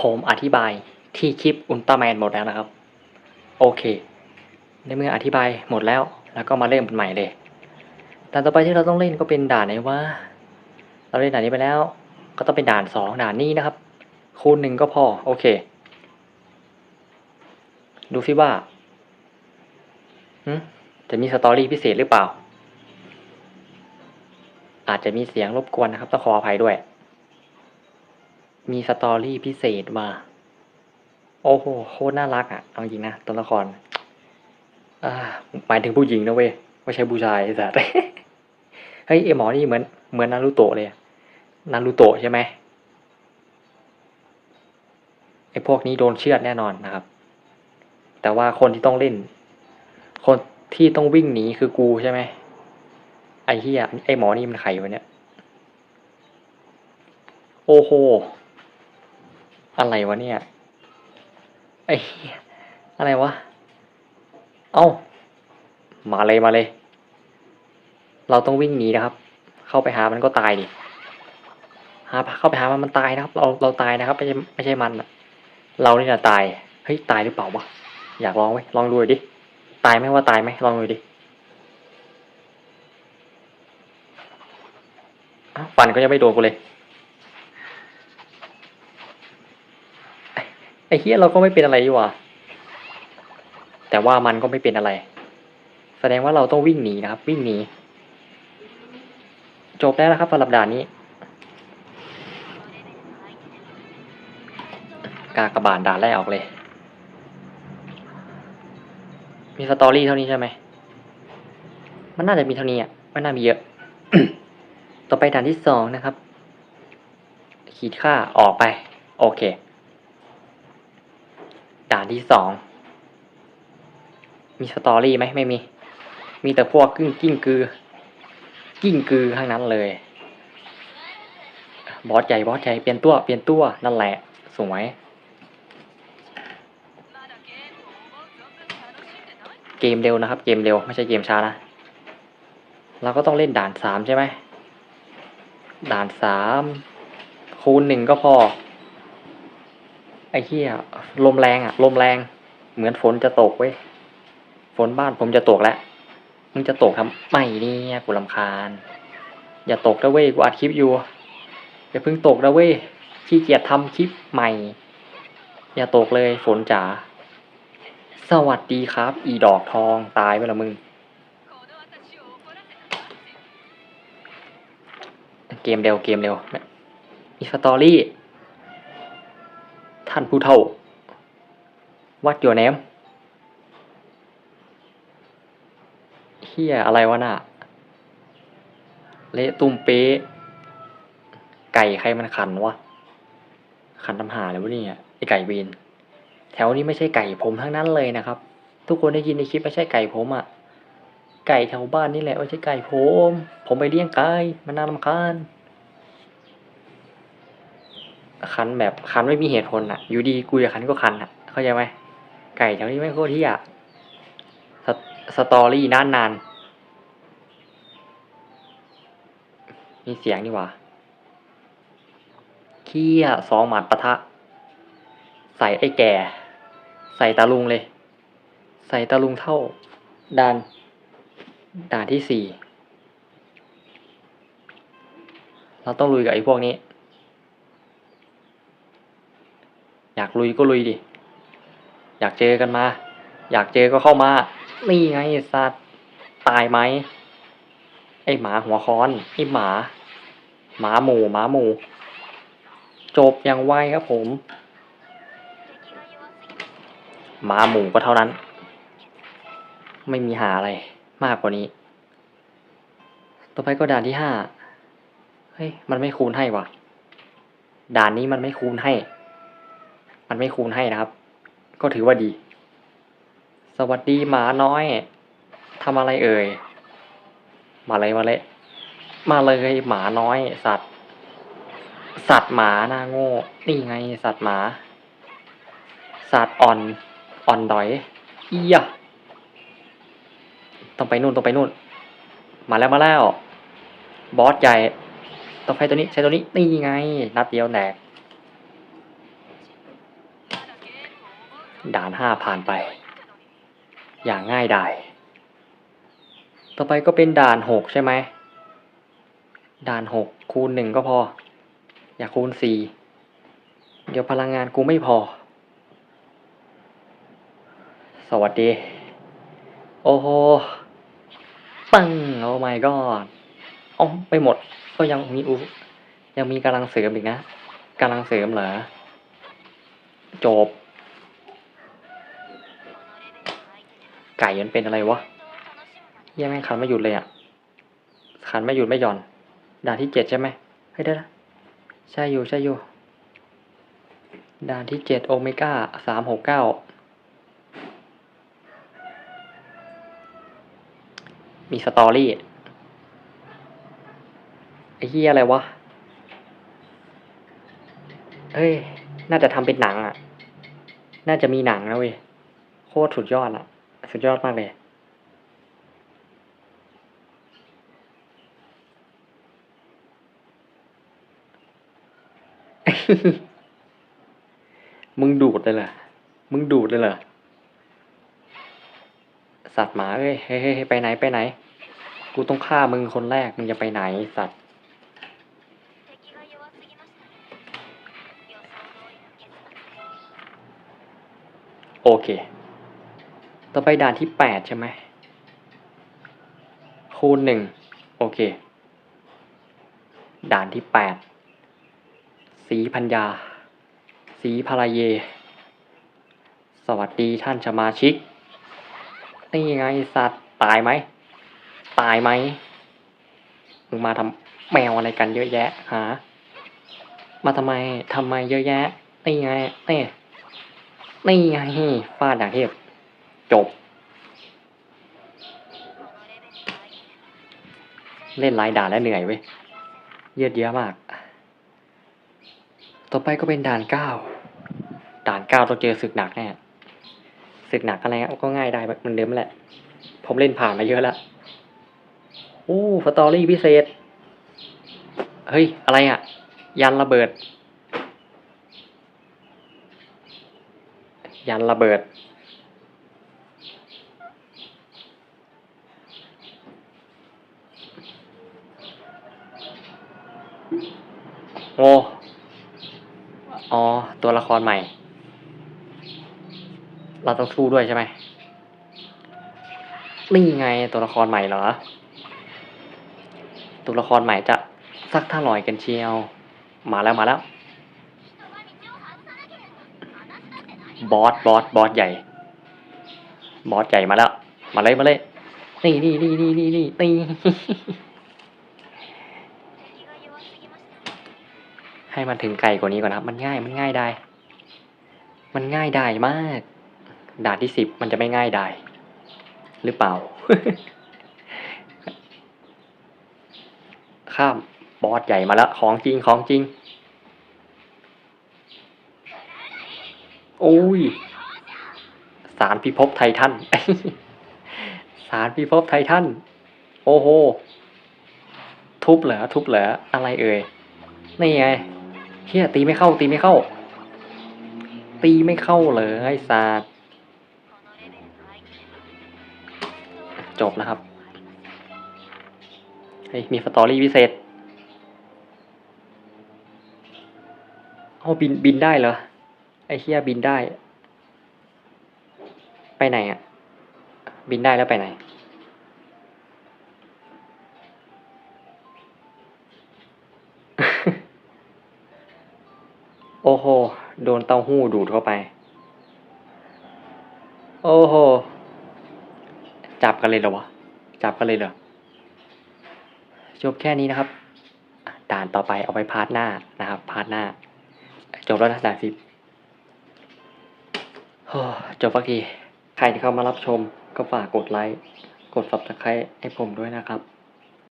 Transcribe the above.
ผมอธิบายที่คลิปอุลตร้าแมนหมดแล้วนะครับ โอเค ในเมื่ออธิบายหมดแล้ว แล้วก็มาเริ่มกันใหม่เลยด่านต่อไปที่เราต้องเล่นก็เป็นด่านไหนว่าเราเล่นด่านนี้ไปแล้ว ก็ต้องเป็นด่านสองด่านนี้นะครับ คูณหนึ่งก็พอ โอเค ดูซิว่าจะมีสตอรี่พิเศษหรือเปล่า อาจจะมีเสียงรบกวนนะครับต้องขออภัยด้วย มีสตอรี่พิเศษมา โอ้โหโคตรน่ารักอะ เอาจริงนะตัวละครอ่าหมายถึงผู้หญิงนะเว้ยไม่ใช่ผู้ชายสัตว์เฮ้ยไอหมอนี่เหมือนเหมือนนารูโตะเลยนารูโตะใช่ไหมไอพวกนี้โดนเชือดแน่นอนนะครับ แต่ว่าคนที่ต้องเล่น คนที่ต้องวิ่งหนีคือกูใช่ไหมไอ้เหี้ยไอ้หมอนี่มันใครวะเนี่ย โอ้โห อะไรวะเนี่ยไอ้อะไรวะ เอ้า มาเลยมาเลย เราต้องวิ่งหนีนะครับ เข้าไปหามันก็ตายดิหาเข้าไปหามันมันตายนะครับ เราเราตายนะครับไม่ใช่ไม่ใช่มันอะเรานี่แหละตาย เฮ้ยตายหรือเปล่าวะ อยากลองไหมลองดูดิ ตายไหมว่าตายไหมลองดูดิฟันก็ยังไม่โดนกูเลย ไอ้ ไอ้เฮียเราก็ไม่เป็นอะไรอยู่ว่ะแต่ว่ามันก็ไม่เป็นอะไร แสดงว่าเราต้องวิ่งหนีนะครับ วิ่งหนี จบแล้วนะครับสำหรับด่านนี้ กากระบาดด่านแรกออกเลย มีสตอรี่เท่านี้ใช่ไหม มันน่าจะมีเท่านี้อะไม่น่ามีเยอะ ต่อไปด่านที่สองนะครับ ขีดค่าออกไป โอเค ด่านที่สอง มีสตอรี่ไหมไม่มี มีแต่พวกกิ้งกิ้งกือ กิ้งกือทั้งนั้นเลย บอสใหญ่บอสใหญ่เปลี่ยนตัวเปลี่ยนตัวนั่นแหละ สวย เกมเร็วนะครับ เกมเร็วไม่ใช่เกมช้านะ เราก็ต้องเล่นด่านสามใช่ไหม ด่านสามคูณหนึ่งก็พอ ไอ้เหี้ยลมแรงอะลมแรง เหมือนฝนจะตกเว้ยฝนบ้านผมจะตกแล้วมึงจะตกทำไม่เนี่ยกูลำคาญ อย่าตกนะเว้ยกูอัดคลิปอยู่อย่าเพิ่งตกนะเว้ยขี้เกียจทำคลิปใหม่ อย่าตกเลยฝนจ๋าสวัสดีครับ อีดอกทองตายไปละมึง เกมเร็วเกมเร็วมีสตอรี่ ท่านผู้เฒ่า วัด your name เฮียอะไรวะน่ะ เละตุ้มเป๊ะไก่ใครมันขันวะ ขันทำหาเลยวะเนี่ยไอไก่เวนแถวนี้ไม่ใช่ไก่ผมทั้งนั้นเลยนะครับ ทุกคนได้ยินในคลิปไม่ใช่ไก่ผมอะ่ะ ไก่แถวบ้านนี่แหละไม่ใช่ไก่ผม ผมไปเลี้ยงไก่มันน่ารำคาญ ขันแบบขันไม่มีเหตุผลอะ อยู่ดีกูจะขันก็ขันอะ เข้าใจไหมไก่แถวนี้ไม่โคตรที่อะสตสตอรี่นานนานๆมีเสียงนี่หว่าเขี้ยสองหมัดปะทะ ใส่ไอ้แก่ ใส่ตาลุงเลย ใส่ตาลุงเท่าด่านด่านที่สี่ เราต้องลุยกับไอ้พวกนี้ อยากลุยก็ลุยดิ อยากเจอกันมา อยากเจอก็เข้ามา นี่ไงสัตว์ตายไหม ไอ้หมาหัวค้อนไอ้หมา หมาหมูหมาหมู จบอย่างไวครับผม หมาหมูก็เท่านั้น ไม่มีหาอะไรมากกว่านี้ ต่อไปก็ด่านที่ห้า เฮ้ย มันไม่คูณให้ว่ะ ด่านนี้มันไม่คูณให้ มันไม่คูณให้นะครับ ก็ถือว่าดี สวัสดีหมาน้อยทำอะไรเอ่ย มาเลยมาเลย มาเลยหมาน้อย สัตว์ สัตว์หมาหน้าโง่ นี่ไงสัตว์หมา สัตว์อ่อน อ่อนดอยเอียต้องไปนู่นต้องไปนู่น มาแล้วมาแล้ว บอสใหญ่ ต้องใช้ตัวนี้ใช้ตัวนี้นี่ไง นัดเดียวแหนก ด่านห้าผ่านไป อย่างง่ายดาย ต่อไปก็เป็นด่านหกใช่ไหม ด่านหกคูณหนึ่งก็พอ อย่าคูณสี่เดี๋ยวพลังงานกูไม่พอ สวัสดี โอ้โห ปังโอ้ my god อ๋อไปหมด ก็ยังมีอุยังมีกำลังเสริมอีกนะกำลังเสริมเหรอจบ ไก่มันเป็นอะไรวะเฮียแม่งขันไม่หยุดเลยอะขันไม่หยุดไม่หย่อน ด่านที่เจ็ดใช่ไหมเฮ้ยได้ละใช่อยู่ใช่อยู่ ด่านที่เจ็ดโอเมก้าสามหกเก้ามีสตอรี่ไอ้เฮี้ยอะไรวะ เฮ้ย น่าจะทำเป็นหนังอะ น่าจะมีหนังนะเว้ย โคตรสุดยอดอะ สุดยอดมากเลย มึงดูดเลยล่ะ มึงดูดเลยเหรสัตว์หมาเอ้ย เฮ้ยไปไหนไปไหน กูต้องฆ่ามึงคนแรก มึงจะไปไหนสัตว์โอเค ต่อไปด่านที่แปดใช่ไหมคูณหนึ่งโอเค ด่านที่แปดสีพัญญา สีพารเย สวัสดีท่านสมาชิก นี่ไงสัตว์ตายไหม ตายไหม มึงมาทำแมวอะไรกันเยอะแยะฮะมาทำไมทำไมเยอะแยะ นี่ไงนี่นี่ไงฟาดอย่างเทพ จบ เล่นลายด่านแล้วเหนื่อยเว้ยเยืดเยอะมาก ต่อไปก็เป็นด่านเก้าด่านเก้าต้องเจอศึกหนักแน่ศึกหนักอะไรก็ง่ายได้เหมือนเดิมแหละ ผมเล่นผ่านมาเยอะแล้วโอ้สตอรี่พิเศษ เฮ้ย อะไรอะ ยันระเบิด ยันระเบิด โอ้อ๋อ ตัวละครใหม่ เราต้องสู้ด้วยใช่ไหมนี่ไงตัวละครใหม่เหรอ ตัวละครใหม่จะสักท่าไหร่กันเชียว มาแล้วมาแล้ว บอสบอสบอสใหญ่ บอสใหญ่มาแล้ว มาเลยมาเลย นี่นี่นี่นี่นี่นี่ ให้มันถึงไกลกว่านี้ก่อนนะครับ มันง่ายมันง่ายได้ มันง่ายได้มาก ด่านที่สิบมันจะไม่ง่ายได้ หรือเปล่า ข้ามบอสใหญ่มาแล้วของจริงของจริง โอ้ย สารพิภพไททันสารพิภพไททันโอ้โห ทุบเหรอทุบเหรออะไรเอ่ย นี่ไง เฮียตีไม่เข้า ตีไม่เข้า ตีไม่เข้าเลยไอ้ศาดตร์จบนะครับเฮ้ยมีสตอรี่พิเศษเอาบินบินได้เหรอ ไอ้เฮียบินได้ ไปไหนอะบินได้แล้วไปไหน อ้โห โดนเต้าหู้ดูดเข้าไป โอ้โห จับกันเลยเหรอวะ จับกันเลยเหรอ จบแค่นี้นะครับ ด่านต่อไปเอาไปพาร์ทหน้านะครับ พาร์ทหน้า จบแล้วนะด่านสิบโอ้จบสักที ใครที่เข้ามารับชมก็ฝากกดไลค์ กด subscribe ให้ผมด้วยนะครับ